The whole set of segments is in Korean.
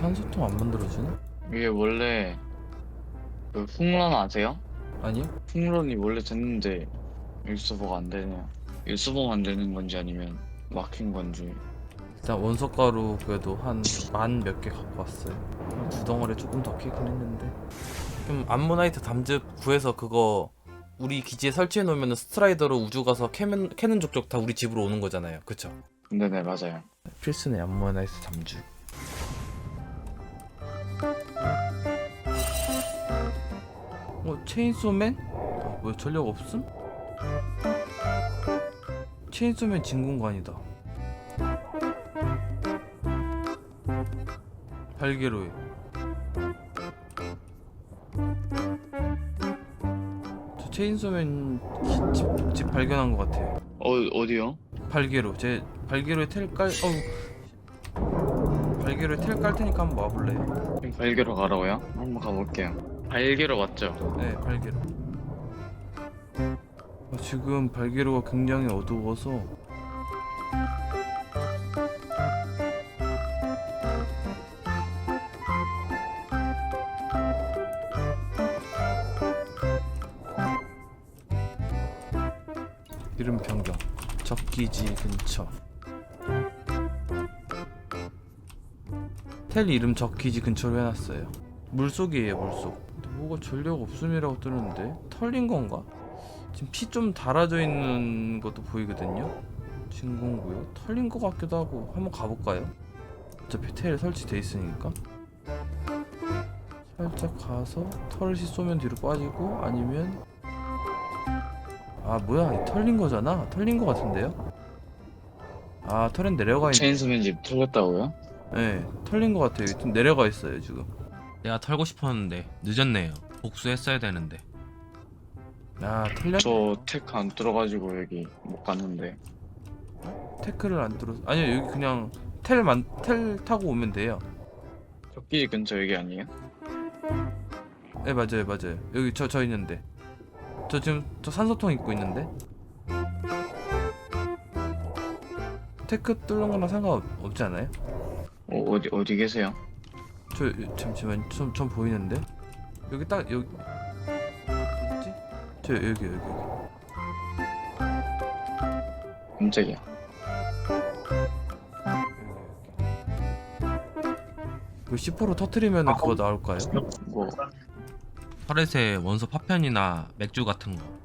산소통 안 만들어주나? 이게 원래 그 풍론 아세요? 아니요? 풍론이 원래 됐는데 일수보가 안 되네요. 일수보만 되는 건지 아니면 막힌 건지. 일단 원석 가루 그래도 한 만 몇 개 갖고 왔어요. 한두 덩어리 조금 더 캐긴 했는데. 그럼 암모나이트 담즙 구해서 그거 우리 기지에 설치해 놓으면 스트라이더로 우주 가서 캐면, 캐는 족족 다 우리 집으로 오는 거잖아요. 그쵸? 네네 맞아요. 필수네 암모나이트 담즙. 어 체인소맨? 아, 왜 전력 없음? 체인소맨 진공관이다. 발개로에. 저 체인소맨 기- 집, 집 발견한 것 같아요. 어 어디요? 발개로 제 발개로에 텔 깔, 어우 발개로에 텔 깔 테니까 한번 와볼래요? 발개로 가라고요? 한번 가볼게요. 발개로 맞죠? 네, 발개로. 어, 지금 발개로가 굉장히 어두워서 이름 변경. 적기지 근처. 텔 이름 적기지 근처로 해놨어요. 물속이에요, 물속. 뭐가 전력 없음이라고 뜨는데 털린 건가? 지금 피 좀 달아져 있는 것도 보이거든요. 진공구요. 털린 것 같기도 하고 한번 가볼까요? 어차피 텔 설치돼 있으니까. 살짝 가서 털을 쏘면 뒤로 빠지고 아니면 아 뭐야 이 털린 거잖아. 털린 거 같은데요? 아 털은 내려가 있네. 체인소맨 집 털렸다고요? 네, 털린 것 같아요. 좀 내려가 있어요 지금. 내가 털고 싶었는데 늦었네요. 복수했어야 되는데. 아 털렸. 저 테크 안 뚫어가지고 여기 못 갔는데. 태클을 안 뚫어. 아니요 여기 그냥 텔만 텔 타고 오면 돼요. 적기 근처 여기 아니에요? 네 맞아요 맞아요. 여기 저 저 있는데. 저 지금 저 산소통 입고 있는데. 테크 뚫는 거랑 상관없지 않아요? 어, 어디 어디 계세요? 저 잠시만 좀, 좀 보이는데 여기 딱 여기 어디지? 저 여기 여기 여기 깜짝이야. 그 C4로 터트리면 은 그거 나올까요? 뭐 터렛에 원소 파편이나 맥주 같은 거.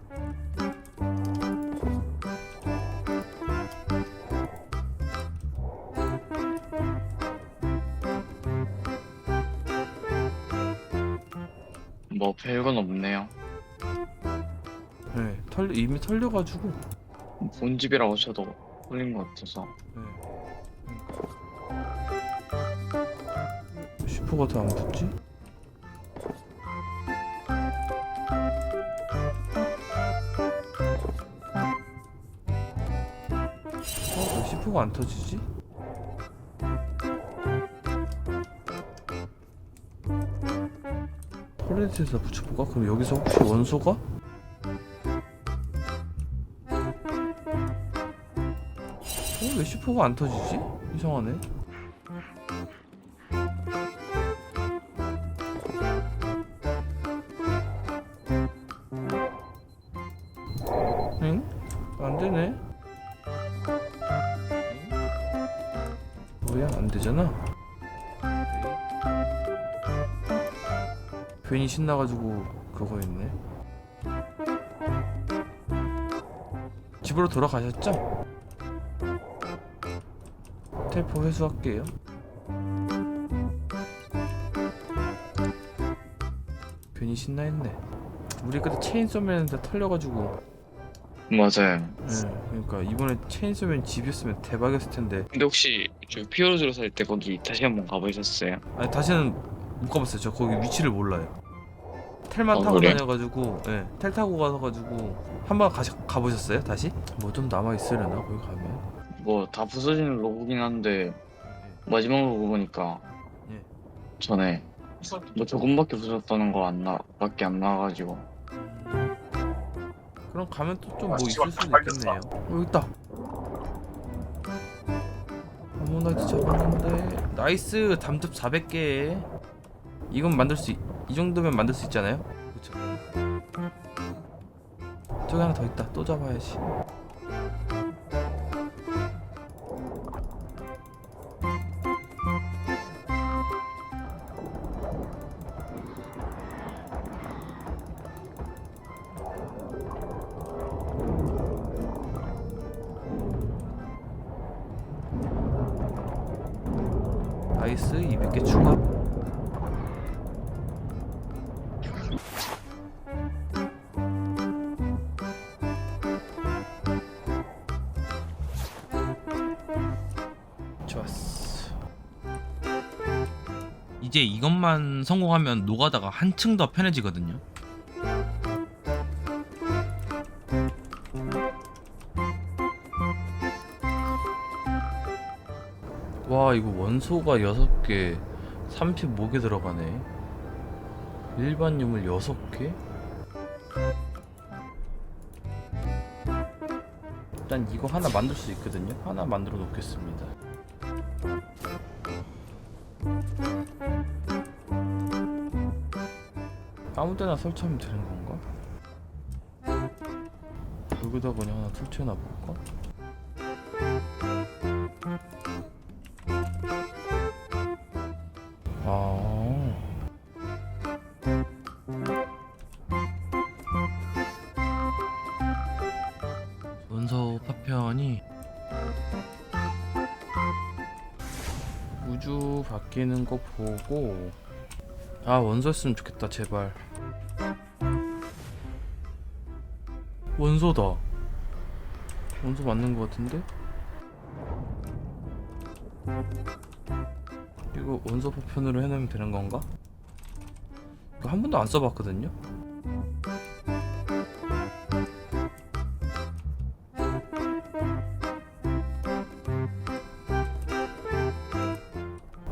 뭐 별건 없네요. 네, 털 이미 털려가지고. 본 집이라고 쳐도 털린 것 같아서. 네. C4가 더 안 붙지? 어, 왜 C4가 안 터지지? 톨렌트에서 붙여볼까? 그럼 여기서 혹시 원소가? 어, 왜 C4가 안 터지지? 이상하네. 응? 안 되네. 뭐야? 안 되잖아. 괜히 신나가지고 그거 있네. 집으로 돌아가셨죠? 텔포 회수할게요. 괜히 신나했네. 우리 그때 체인소맨한테 털려가지고. 맞아요. 예, 그러니까 이번에 체인소맨 집이었으면 대박이었을 텐데. 근데 혹시 저 피어로즈로 살 때 거기 다시 한번 가보셨어요? 아니 다시는 못 가봤어요. 저 거기 위치를 몰라요. 텔만 아, 타고 그래? 다녀가지고, 예, 텔 타고 가가지고 한번 가시, 가보셨어요? 다시? 뭐 좀 남아 있으려나 거기 가면? 뭐 다 부서지는 로고긴 한데 마지막 로고 보니까 예. 전에 뭐 조금밖에 부서졌다는 거 안 나, 밖에 안 나와가지고 음, 그럼 가면 또 좀 뭐 있을 수도 있겠네요. 어, 여기 있다. 아모나이트 잡았는데 나이스 담즙 400개 이건 만들 수이 정도면 만들 수 있잖아요? 그쵸. 저기 하나 더 있다. 또 잡아야지. 나이스 200개 추가 이제 이것만 성공하면 노가다가 한층 더 편해지거든요. 와 이거 원소가 6개. 35개 들어가네. 일반 유물 6개? 일단 이거 하나 만들 수 있거든요. 하나 만들어 놓겠습니다 아무 데나 설치하면 되는 건가? 여기다 그냥 하나 설치해놔 볼까? 아. 원소 파편이 우주 바뀌는 거 보고 아 원소였으면 좋겠다 제발 원소다. 원소 맞는 거 같은데? 이거 원소 파편으로 해놓으면 되는 건가? 이거 한 번도 안 써봤거든요?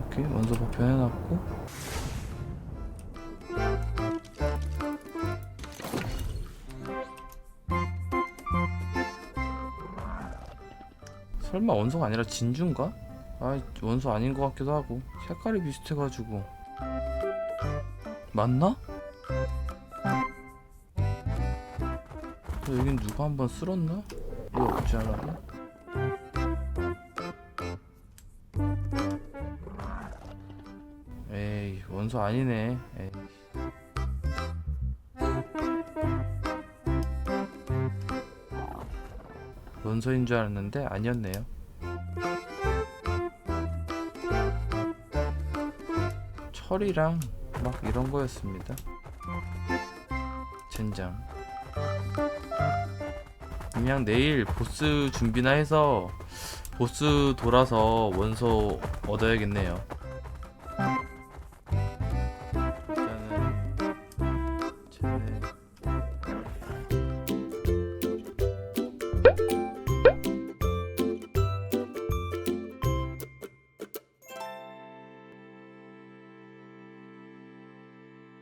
이렇게 원소 파편 해놨고 설마 원소가 아니라 진주인가? 아 원소 아닌 것 같기도 하고 색깔이 비슷해가지고 맞나? 어, 여긴 누가 한번 쓸었나? 이거 없지 않았나? 에이 원소 아니네 에이. 원소인 줄 알았는데 아니었네요. 철이랑 막 이런 거였습니다. 젠장. 그냥 내일 보스 준비나 해서 보스 돌아서 원소 얻어야겠네요